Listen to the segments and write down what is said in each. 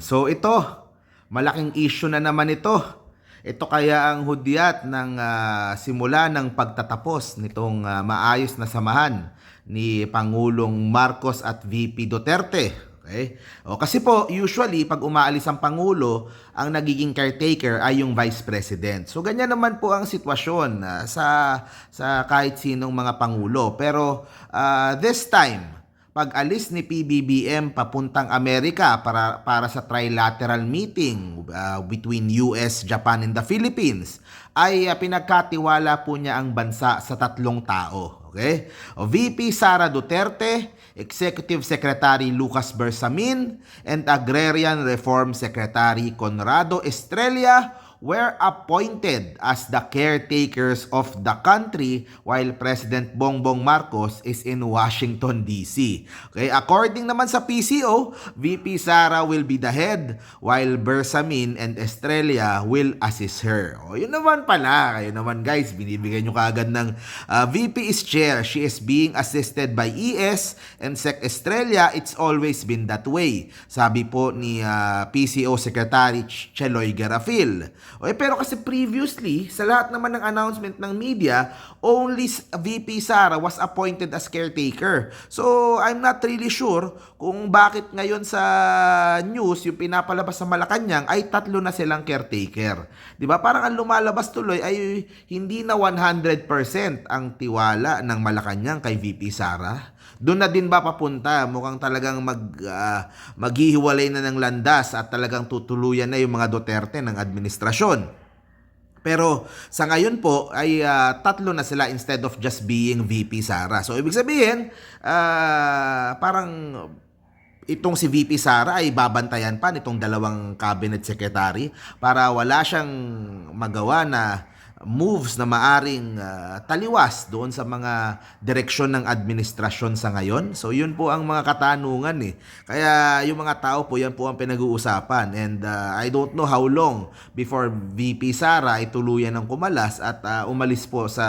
So ito, malaking issue na naman ito. Ito kaya ang hudyat ng ah, simula ng pagtatapos nitong ah, maayos na samahan ni Pangulong Marcos at VP Duterte. Okay? O kasi po, usually pag umaalis ang pangulo, ang nagiging caretaker ay yung vice president. So ganyan naman po ang sitwasyon ah, sa sa kahit sinong mga pangulo. Pero ah, this time, pag alis ni PBBM papuntang Amerika para para sa trilateral meeting uh, between US, Japan and the Philippines ay uh, pinagkatiwala po niya ang bansa sa tatlong tao. Okay? O VP Sara Duterte, Executive Secretary Lucas Bersamin, and Agrarian Reform Secretary Conrado Estrella were appointed as the caretakers of the country while President Bongbong Marcos is in Washington, D.C. Okay, according naman sa PCO, VP Sara will be the head while Bersamin and Estrella will assist her. O, yun naman pala. Kayo naman guys, binibigyan nyo kaagad ng uh, VP is chair. She is being assisted by ES and Sec Estrella. It's always been that way. Sabi po ni uh, PCO Secretary Ch- Cheloy Garafil. Okay, pero kasi previously, sa lahat naman ng announcement ng media, only VP Sara was appointed as caretaker. So, I'm not really sure kung bakit ngayon sa news, yung pinapalabas sa Malacanang, ay tatlo na silang caretaker. Di ba? Parang ang lumalabas tuloy ay hindi na 100% ang tiwala ng Malacanang kay VP Sara. Doon na din ba papunta? Mukhang talagang mag, ah, maghihiwalay na ng landas at talagang tutuluyan na yung mga Duterte ng administrasyon. Pero sa ngayon po ay ah, tatlo na sila instead of just being VP Sara. So ibig sabihin, ah, parang itong si VP Sara ay babantayan pa nitong dalawang cabinet secretary para wala siyang magawa na moves na maaring ah, taliwas doon sa mga direksyon ng administrasyon sa ngayon. So yun po ang mga katanungan eh. Kaya yung mga tao po yan po ang pinag-uusapan and ah, I don't know how long before VP Sara ay tuluyan ng kumalas at ah, umalis po sa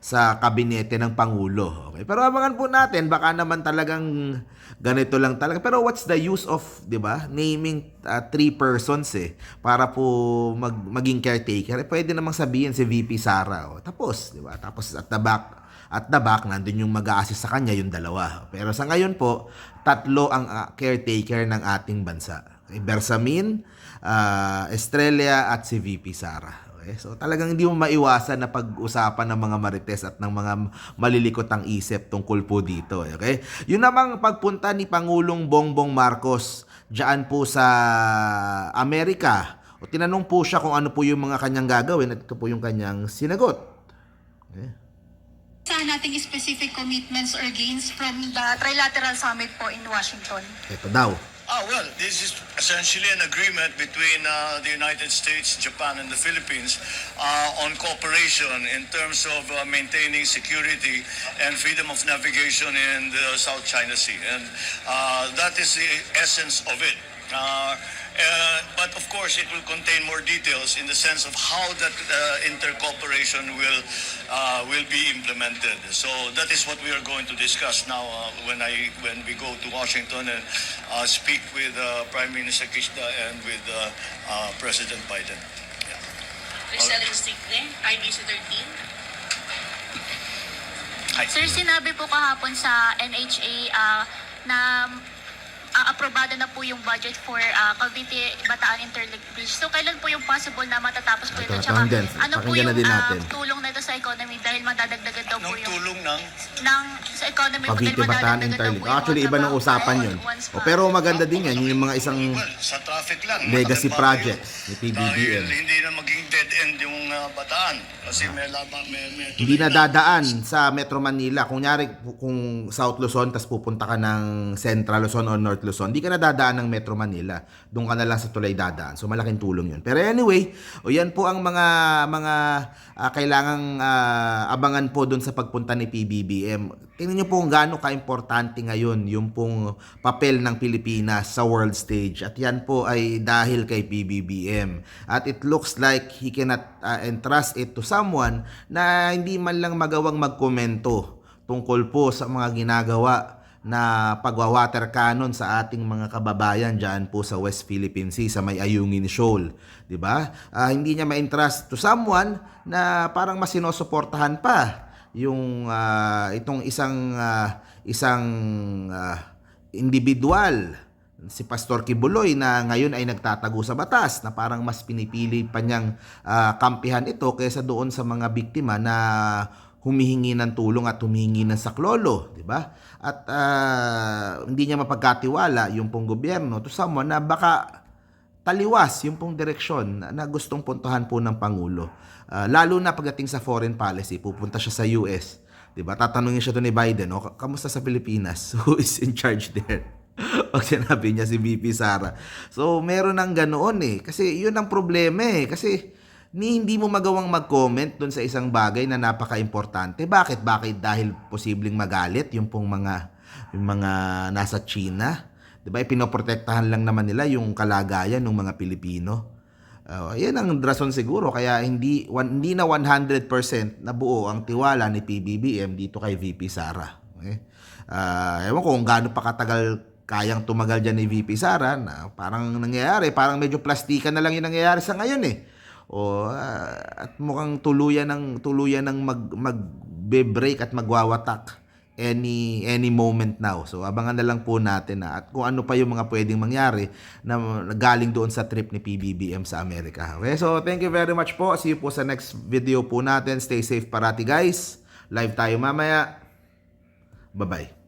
sa kabinete ng pangulo. Okay? Pero abangan po natin baka naman talagang ganito lang talaga. Pero what's the use of, 'di ba? Naming ah, three persons eh para po mag, maging caretaker. Eh, pwede namang sabihin si VP Sara. Oh, tapos, 'di ba? Tapos at the back at the back nandun yung mag-a-assist sa kanya yung dalawa. Pero sa ngayon po, tatlo ang ah, caretaker ng ating bansa. Okay, Bersamin, ah, Estrella at si VP Sara. Okay? So talagang hindi mo maiwasan na pag-usapan ng mga marites at ng mga malilikot ang isip tungkol po dito. eh, Okay? Yun namang pagpunta ni Pangulong Bongbong Marcos diyan po sa Amerika. O tinanong po siya kung ano po yung mga kanyang gagawin at ito po yung kanyang sinagot. Okay? Saan nating specific commitments or gains from the trilateral summit po in Washington? Ito daw. Ah, well, this is essentially an agreement between uh, the United States, Japan, and the Philippines uh, on cooperation in terms of uh, maintaining security and freedom of navigation in the South China Sea. And uh, that is the essence of it. Uh, uh, but of course, it will contain more details in the sense of how that uh, intercooperation will uh, will be implemented. So that is what we are going to discuss now uh, when I when we go to Washington and uh, speak with uh, Prime Minister Kishida and with uh, uh, President Biden. Yeah. Rizal Insigne, IBC 13. Hi. Sir, sinabi po kahapon sa NHA ah, na aprobado na po yung budget for uh, Cavite Bataan Interlink Bridge. So, kailan po yung possible na matatapos po ito? Ito, Tsaka, ito, din. ano po Pakinggan yung na din ah, natin. tulong nito sa economy dahil madadagdagan daw po Nung yung tulong ng ng sa economy po Cavite dahil Bataan madadagdagan daw Interlink. po yung Actually, mga iba ng trabaho usapan all yun. once O, pero maganda din yan. Yun yung mga isang well, sa traffic lang. legacy bagyo. project ni PBBM. Dahil hindi na maging dead end yung uh, Bataan kasi may laban may, may hindi na dadaan sa Metro Manila. Kung nyari, kung South Luzon, tapos pupunta ka ng Central Luzon or North Luzon, hindi ka na dadaan ng Metro Manila. Doon ka na lang sa tulay dadaan. So, malaking tulong yun. Pero anyway, o yan po ang mga mga ah, kailangang ah, abangan po doon sa pagpunta ni PBBM. Tingnan niyo po kung gaano ka-importante ngayon yung pong papel ng Pilipinas sa world stage. At yan po ay dahil kay PBBM. At it looks like he cannot ah, entrust it to someone na hindi man lang magawang magkomento tungkol po sa mga ginagawa na pagwa-water cannon sa ating mga kababayan diyan po sa West Philippine Sea sa may Ayungin Shoal, 'di ba? Ah, hindi niya ma-entrust to someone na parang mas sinusuportahan pa yung ah, itong isang ah, isang ah, individual si Pastor Kibuloy na ngayon ay nagtatago sa batas na parang mas pinipili pa niyang ah, kampihan ito kaysa doon sa mga biktima na humihingi ng tulong at humihingi ng saklolo, di ba? At ah, hindi niya mapagkatiwala yung pong gobyerno to someone na baka taliwas yung pong direksyon na, gustong puntahan po ng Pangulo. Ah, lalo na pagdating sa foreign policy, pupunta siya sa US. 'Di ba? Tatanungin siya to ni Biden, oh, kamusta sa Pilipinas? Who is in charge there? Pag sinabi niya si VP Sara. So, meron ng ganoon eh. Kasi yun ang problema eh. Kasi ni hindi mo magawang mag-comment doon sa isang bagay na napaka-importante. Bakit? Bakit? Dahil posibleng magalit yung pong mga yung mga nasa China. 'Di ba? Pinoprotektahan lang naman nila yung kalagayan ng mga Pilipino. Uh, yan ang rason siguro kaya hindi one, hindi na 100% nabuo ang tiwala ni PBBM dito kay VP Sara. Okay? Ah, ewan ko kung gaano pa katagal kayang tumagal dyan ni VP Sara na parang nangyayari, parang medyo plastika na lang yung nangyayari sa ngayon eh. O ah, at mukhang tuluyan ng tuluyan ng mag magbe-break at magwawatak any any moment now. So abangan na lang po natin na at kung ano pa yung mga pwedeng mangyari na galing doon sa trip ni PBBM sa Amerika. Okay, so thank you very much po. See you po sa next video po natin. Stay safe parati guys. Live tayo mamaya. Bye-bye.